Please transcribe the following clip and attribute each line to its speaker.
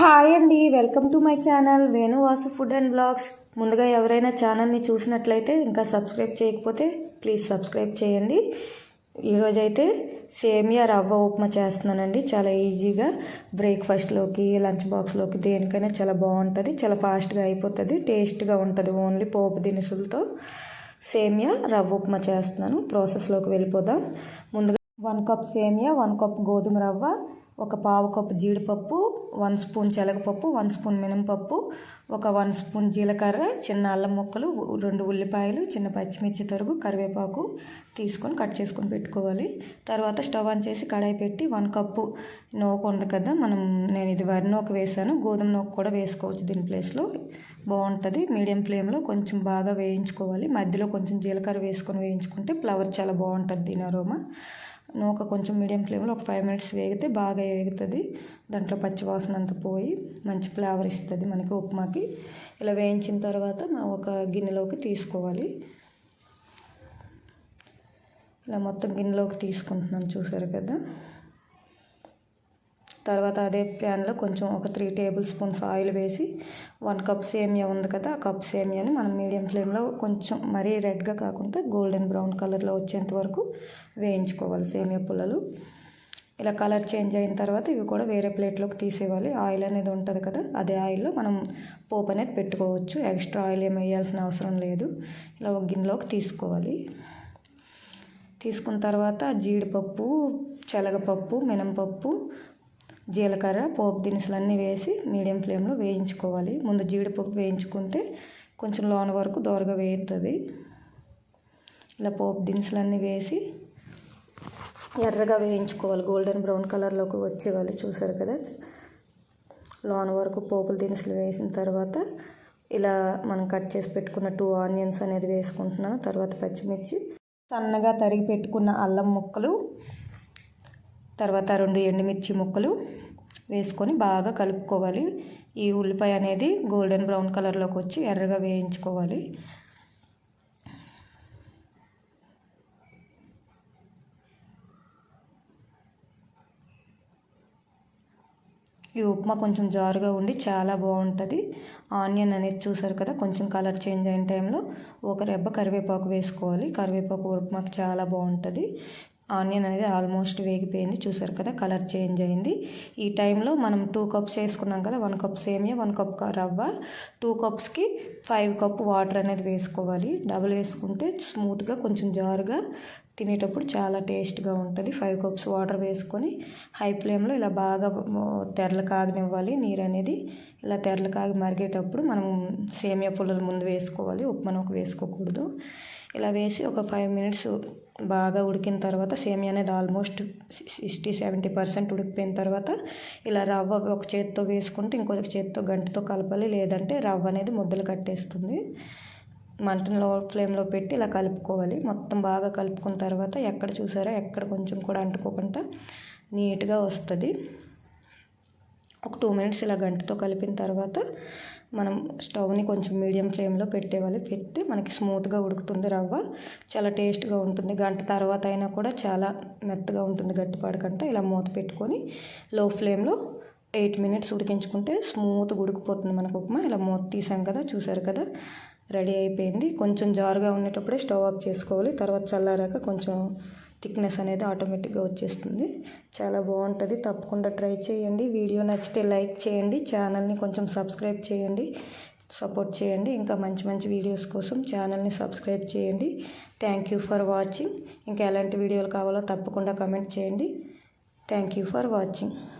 Speaker 1: Hi అండి welcome to my channel Venuvasu food and blogs. ముందుగా ఎవరైనా ఛానల్ని చూసినట్లయితే ఇంకా సబ్స్క్రైబ్ చేయకపోతే ప్లీజ్ సబ్స్క్రైబ్ చేయండి. ఈరోజైతే సేమియా రవ్వ ఉప్మా చేస్తున్నానండి. చాలా ఈజీగా బ్రేక్ఫాస్ట్లోకి లంచ్ బాక్స్లోకి దేనికైనా చాలా బాగుంటుంది చాలా ఫాస్ట్గా అయిపోతుంది టేస్ట్గా ఉంటుంది. ఓన్లీ పోపు దినుసులతో సేమియా రవ్వ ఉప్మా చేస్తున్నాను. ప్రాసెస్లోకి వెళ్ళిపోదాం. ముందుగా వన్ కప్ సేమియా వన్ కప్ గోధుమ రవ్వ ఒక పావు కప్పు జీడిపప్పు వన్ స్పూన్ శనగపప్పు వన్ స్పూన్ మినపప్పు ఒక వన్ స్పూన్ జీలకర్ర చిన్న అల్లం ముక్కలు రెండు ఉల్లిపాయలు చిన్న పచ్చిమిర్చి తరుగు కరివేపాకు తీసుకొని కట్ చేసుకొని పెట్టుకోవాలి. తర్వాత స్టవ్ ఆన్ చేసి కడాయి పెట్టి వన్ కప్పు నోకు ఉంది కదా మనం నేను ఇది వరి నూక వేసాను గోధుమ నూక కూడా వేసుకోవచ్చు దీని ప్లేస్లో బాగుంటుంది. మీడియం ఫ్లేమ్లో కొంచెం బాగా వేయించుకోవాలి. మధ్యలో కొంచెం జీలకర్ర వేసుకొని వేయించుకుంటే ఫ్లవర్ చాలా బాగుంటుంది దీని అరోమా. నూక కొంచెం మీడియం ఫ్లేమ్లో ఒక ఫైవ్ మినిట్స్ వేగితే బాగా వేగుతుంది. దాంట్లో పచ్చివాసన అంతా పోయి మంచి ఫ్లేవర్ ఇస్తుంది మనకి ఉప్మాకి. ఇలా వేయించిన తర్వాత ఒక గిన్నెలోకి తీసుకోవాలి. ఇలా మొత్తం గిన్నెలోకి తీసుకుంటున్నాను చూసారు కదా? తర్వాత అదే ప్యాన్లో కొంచెం ఒక త్రీ టేబుల్ స్పూన్స్ ఆయిల్ వేసి వన్ కప్ సేమియా ఉంది కదా ఆ కప్ సేమియాని మనం మీడియం ఫ్లేమ్లో కొంచెం మరీ రెడ్గా కాకుండా గోల్డెన్ బ్రౌన్ కలర్లో వచ్చేంత వరకు వేయించుకోవాలి సేమియా పుల్లలు. ఇలా కలర్ చేంజ్ అయిన తర్వాత ఇవి కూడా వేరే ప్లేట్లోకి తీసేవాలి ఆయిల్ అనేది ఉంటుంది కదా అదే ఆయిల్లో మనం పోపు అనేది పెట్టుకోవచ్చు. ఎక్స్ట్రా ఆయిల్ ఏమి వేయాల్సిన అవసరం లేదు. ఇలా ఒక గిన్నెలోకి తీసుకోవాలి. తీసుకున్న తర్వాత జీడిపప్పు శనగపప్పు మినపప్పు జీలకర్ర పోపు దినుసులన్నీ వేసి మీడియం ఫ్లేమ్లో వేయించుకోవాలి. ముందు జీడిపప్పు వేయించుకుంటే కొంచెం లోన వరకు దోరగా వేయుతుంది ఇలా పోపు దినుసులన్నీ వేసి ఎర్రగా వేయించుకోవాలి. గోల్డెన్ బ్రౌన్ కలర్లోకి వచ్చేవాళ్ళు చూసారు కదా? లోన వరకు పోపుల దినుసులు వేసిన తర్వాత ఇలా మనం కట్ చేసి పెట్టుకున్న టూ ఆనియన్స్ అనేది వేసుకుంటున్నాను. తర్వాత పచ్చిమిర్చి. సన్నగా తరిగి పెట్టుకున్న అల్లం ముక్కలు తర్వాత రెండు ఎండుమిర్చి ముక్కలు వేసుకొని బాగా కలుపుకోవాలి. ఈ ఉల్లిపాయ అనేది గోల్డెన్ బ్రౌన్ కలర్లోకి వచ్చి ఎర్రగా వేయించుకోవాలి. ఈ ఉప్మా కొంచెం జారుగా ఉండి చాలా బాగుంటుంది. ఆనియన్ అనేది చూసారు కదా కొంచెం కలర్ చేంజ్ అయిన టైంలో ఒక రెబ్బ కరివేపాకు వేసుకోవాలి. కరివేపాకు ఉప్మాకు చాలా బాగుంటుంది. ఆనియన్ అనేది ఆల్మోస్ట్ వేగిపోయింది. చూసారు కదా కలర్ చేంజ్ అయింది. ఈ టైంలో మనం టూ కప్స్ వేసుకున్నాం కదా వన్ కప్ సేమియా వన్ కప్ రవ్వ. టూ కప్స్కి ఫైవ్ కప్ వాటర్ అనేది వేసుకోవాలి. డబుల్ వేసుకుంటే స్మూత్గా కొంచెం జారుగా తినేటప్పుడు చాలా టేస్ట్గా ఉంటుంది. ఫైవ్ కప్స్ వాటర్ వేసుకొని హై ఫ్లేమ్లో ఇలా బాగా తెరలు కాగనివ్వాలి. నీరు అనేది ఇలా తెరలు కాగి మరిగేటప్పుడు మనం సేమియా పుల్లలు ముందు వేసుకోవాలి. ఉప్మా వేసుకోకూడదు. ఇలా వేసి ఒక ఫైవ్ మినిట్స్ బాగా ఉడికిన తర్వాత సేమియా అనేది ఆల్మోస్ట్ సిక్స్టీ సెవెంటీ పర్సెంట్ ఉడికిపోయిన తర్వాత ఇలా రవ్వ ఒక చేతితో వేసుకుంటే ఇంకొక చేతితో గంటతో కలపాలి. లేదంటే రవ్వ అనేది ముద్దలు కట్టేస్తుంది. మంటను లో ఫ్లేమ్లో పెట్టి ఇలా కలుపుకోవాలి. మొత్తం బాగా కలుపుకున్న తర్వాత ఎక్కడ చూసారో ఎక్కడ కొంచెం కూడా అంటుకోకుండా నీట్గా వస్తుంది. ఒక టూ మినిట్స్ ఇలా గంటతో కలిపిన తర్వాత మనం స్టవ్ని కొంచెం మీడియం ఫ్లేమ్లో పెట్టేవాలి. పెడితే మనకి స్మూత్గా ఉడుకుతుంది రవ్వ. చాలా టేస్ట్గా ఉంటుంది. గంట తర్వాత అయినా కూడా చాలా మెత్తగా ఉంటుంది గట్టిపడకంట ఇలా మూత పెట్టుకొని లో ఫ్లేమ్లో ఎయిట్ మినిట్స్ ఉడికించుకుంటే స్మూత్గా ఉడికిపోతుంది మనకు ఉప్మా. ఇలా మూత తీసాం కదా చూసారు కదా? రెడీ అయిపోయింది. కొంచెం జారుగా ఉండేటప్పుడే స్టవ్ ఆఫ్ చేసుకోవాలి. తర్వాత చల్లారాక కొంచెం థిక్నెస్ అనేది ఆటోమేటిక్గా వచ్చేస్తుంది. చాలా బాగుంటుంది. తప్పకుండా ట్రై చేయండి. వీడియో నచ్చితే లైక్ చేయండి. ఛానల్ని కొంచెం సబ్స్క్రైబ్ చేయండి. సపోర్ట్ చేయండి. ఇంకా మంచి మంచి వీడియోస్ కోసం ఛానల్ని సబ్స్క్రైబ్ చేయండి. థ్యాంక్ యూ ఫర్ వాచింగ్ ఇంకా ఎలాంటి వీడియోలు కావాలో తప్పకుండా కమెంట్ చేయండి. Thank you for watching